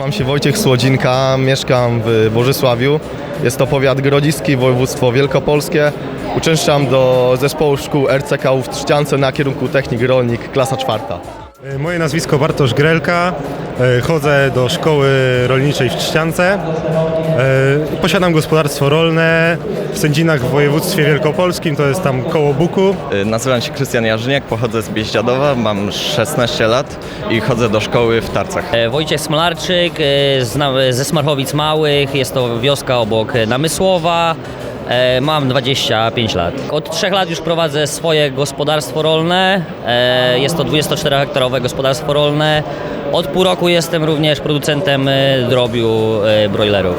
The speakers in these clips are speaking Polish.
Nazywam się Wojciech Słodzinka, mieszkam w Bożysławiu. Jest to powiat grodziski, województwo wielkopolskie. Uczęszczam do zespołu szkół RCK w Trzciance na kierunku technik rolnik, klasa czwarta. E, Moje nazwisko Bartosz Grelka. E, Chodzę do szkoły rolniczej w Trzciance. E, Posiadam gospodarstwo rolne w Sędzinach w województwie wielkopolskim, to jest tam koło Buku. Nazywam się Krystian Jarzyniak, pochodzę z Bieździadowa, mam 16 lat i chodzę do szkoły w Tarcach. Wojciech Smolarczyk zna- ze Smarchowic Małych, jest to wioska obok Namysłowa. E, Mam 25 lat. Od trzech lat już prowadzę swoje gospodarstwo rolne. E, Jest to 24-hektarowe gospodarstwo rolne. Od pół roku jestem również producentem e, drobiu e, brojlerów.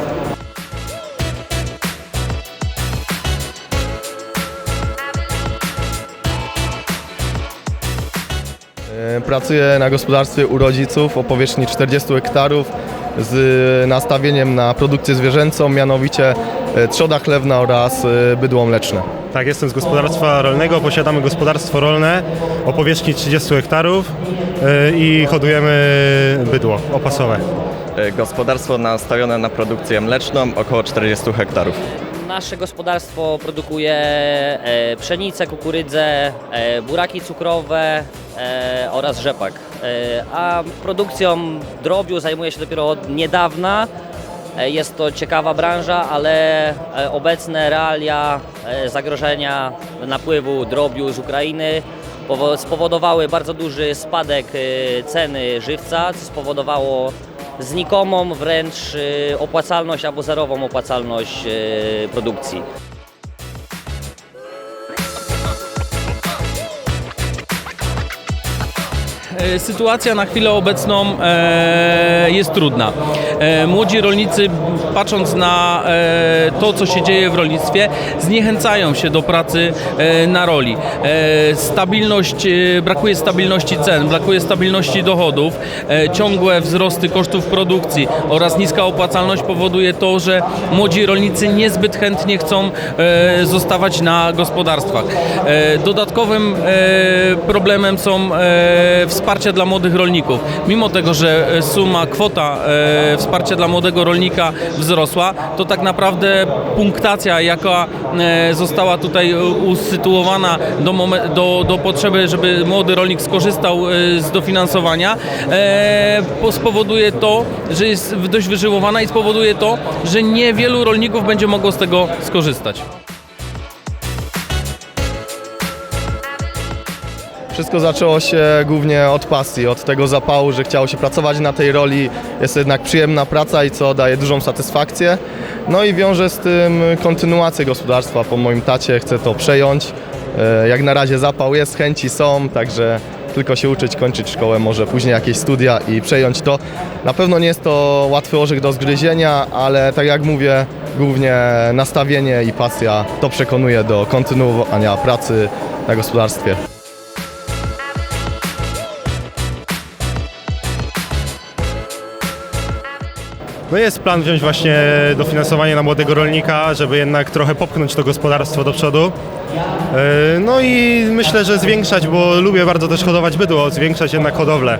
E, Pracuję na gospodarstwie u rodziców o powierzchni 40 hektarów z nastawieniem na produkcję zwierzęcą, mianowicie trzoda chlewna oraz e, bydło mleczne. Tak, jestem z gospodarstwa rolnego. Posiadamy gospodarstwo rolne o powierzchni 30 hektarów e, i hodujemy bydło opasowe. Gospodarstwo nastawione na produkcję mleczną, około 40 hektarów. Nasze gospodarstwo produkuje e, pszenicę, kukurydzę, e, buraki cukrowe e, oraz rzepak. E, a produkcją drobiu zajmuję się dopiero od niedawna. E, Jest to ciekawa branża, ale e, obecne realia e, zagrożenia napływu drobiu z Ukrainy powo- spowodowały bardzo duży spadek ceny żywca, co spowodowało znikomą wręcz opłacalność albo zerową opłacalność produkcji. Sytuacja na chwilę obecną e, jest trudna. E, młodzi rolnicy, patrząc na e, to, co się dzieje w rolnictwie, zniechęcają się do pracy e, na roli. E, stabilność, e, brakuje stabilności cen, brakuje stabilności dochodów, e, ciągłe wzrosty kosztów produkcji oraz niska opłacalność powoduje to, że młodzi rolnicy niezbyt chętnie chcą e, zostawać na gospodarstwach. E, dodatkowym e, problemem są e, wsparcia dla młodych rolników. Mimo tego, że e, suma, kwota e, wsparcia dla młodego rolnika wzrosła, to tak naprawdę punktacja, jaka e, została tutaj usytuowana do, do, do potrzeby, żeby młody rolnik skorzystał z dofinansowania, po- spowoduje to, że jest dość wyżyłowana i spowoduje to, że niewielu rolników będzie mogło z tego skorzystać. Wszystko zaczęło się głównie od pasji, od tego zapału, że chciało się pracować na tej roli. Jest jednak przyjemna praca i co daje dużą satysfakcję. No i wiąże z tym kontynuację gospodarstwa. Po moim tacie chcę to przejąć. E, Jak na razie zapał jest, chęci są, także tylko się uczyć, kończyć szkołę, może później jakieś studia i przejąć to. Na pewno nie jest to łatwy orzech do zgryzienia, ale tak jak mówię, głównie nastawienie i pasja to przekonuje do kontynuowania pracy na gospodarstwie. No jest plan wziąć właśnie dofinansowanie na młodego rolnika, żeby jednak trochę popchnąć to gospodarstwo do przodu. E, No i myślę, że zwiększać, bo lubię bardzo też hodować bydło, zwiększać jednak hodowlę.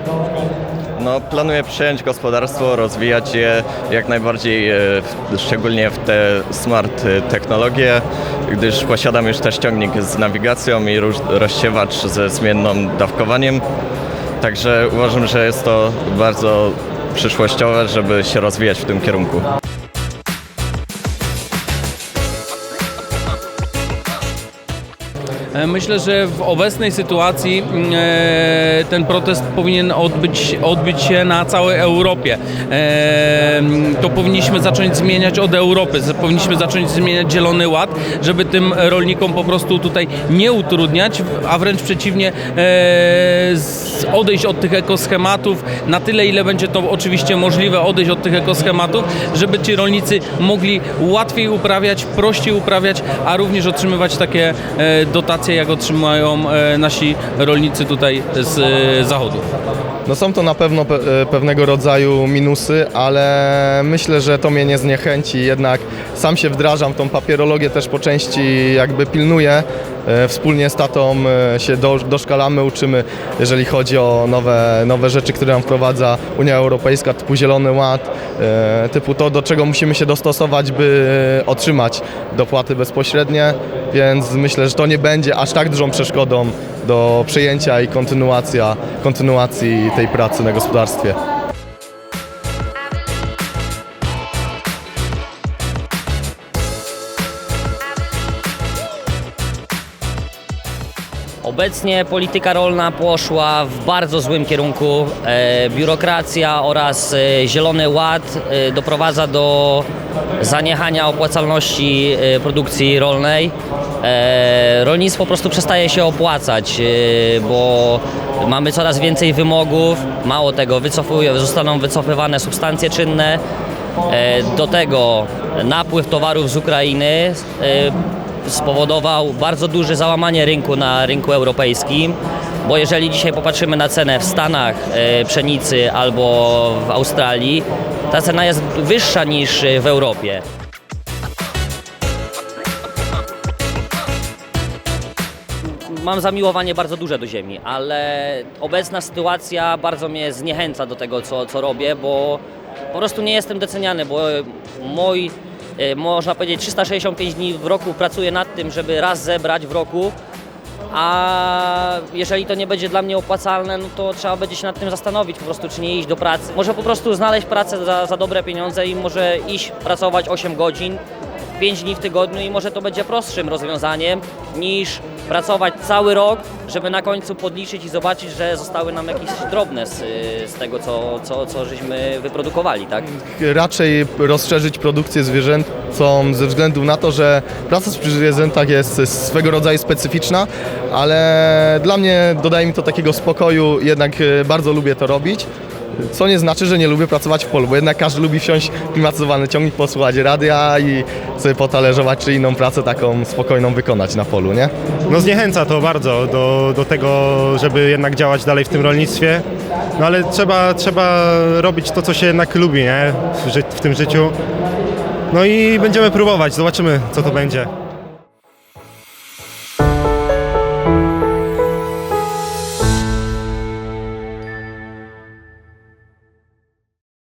No, planuję przejąć gospodarstwo, rozwijać je jak najbardziej, e, szczególnie w te smart e, technologie, gdyż posiadam już też ciągnik z nawigacją i rozsiewacz ze zmienną dawkowaniem. Także uważam, że jest to bardzo przyszłościowe, żeby się rozwijać w tym kierunku. Myślę, że w obecnej sytuacji mm, e, ten protest powinien odbyć, odbyć się na całej Europie. E, mm, To powinniśmy zacząć zmieniać od Europy, powinniśmy zacząć zmieniać Zielony Ład, żeby tym rolnikom po prostu tutaj nie utrudniać, a wręcz przeciwnie e, odejść od tych ekoschematów na tyle, ile będzie to oczywiście możliwe, odejść od tych ekoschematów, żeby ci rolnicy mogli łatwiej uprawiać, prościej uprawiać, a również otrzymywać takie e, jak otrzymują e, nasi rolnicy tutaj z e, zachodu. No są to na pewno pe- e, pewnego rodzaju minusy, ale myślę, że to mnie nie zniechęci. Jednak sam się wdrażam tą papierologię, też po części jakby pilnuję E, Wspólnie z tatą e, się do, doszkalamy, uczymy, jeżeli chodzi o nowe, nowe rzeczy, które nam wprowadza Unia Europejska, typu Zielony Ład, e, typu to, do czego musimy się dostosować, by otrzymać dopłaty bezpośrednie, więc myślę, że to nie będzie aż tak dużą przeszkodą do przejęcia i kontynuacja, kontynuacji tej pracy na gospodarstwie. Obecnie polityka rolna poszła w bardzo złym kierunku. E, biurokracja oraz e, Zielony Ład e, doprowadza do zaniechania opłacalności produkcji rolnej. Rolnictwo po prostu przestaje się opłacać, bo mamy coraz więcej wymogów. Mało tego, wycofuje, zostaną wycofywane substancje czynne. Do tego napływ towarów z Ukrainy spowodował bardzo duże załamanie rynku na rynku europejskim, bo jeżeli dzisiaj popatrzymy na cenę w Stanach e, pszenicy albo w Australii, ta cena jest wyższa niż w Europie. Mam zamiłowanie bardzo duże do ziemi, ale obecna sytuacja bardzo mnie zniechęca do tego, co, co robię, bo po prostu nie jestem doceniany, bo mój, można powiedzieć, 365 dni w roku pracuję nad tym, żeby raz zebrać w roku, a jeżeli to nie będzie dla mnie opłacalne, no to trzeba będzie się nad tym zastanowić, po prostu czy nie iść do pracy. Może po prostu znaleźć pracę za, za dobre pieniądze i może iść pracować 8 godzin, 5 dni w tygodniu i może to będzie prostszym rozwiązaniem niż pracować cały rok, żeby na końcu podliczyć i zobaczyć, że zostały nam jakieś drobne z, z tego, co, co, co żeśmy wyprodukowali, tak? raczej rozszerzyć produkcję zwierzęcą ze względu na to, że praca przy zwierzętach jest swego rodzaju specyficzna, ale dla mnie dodaje mi to takiego spokoju, jednak e, bardzo lubię to robić. Co nie znaczy, że nie lubię pracować w polu, bo jednak każdy lubi wsiąść w klimatyzowany ciągnik, posłuchać radia i sobie potalerzować, czy inną pracę taką spokojną wykonać na polu, nie? No zniechęca to bardzo do, do tego, żeby jednak działać dalej w tym rolnictwie. No ale trzeba, trzeba robić to, co się jednak lubi, nie? W, ży- w tym życiu. No i będziemy próbować, zobaczymy, co to będzie.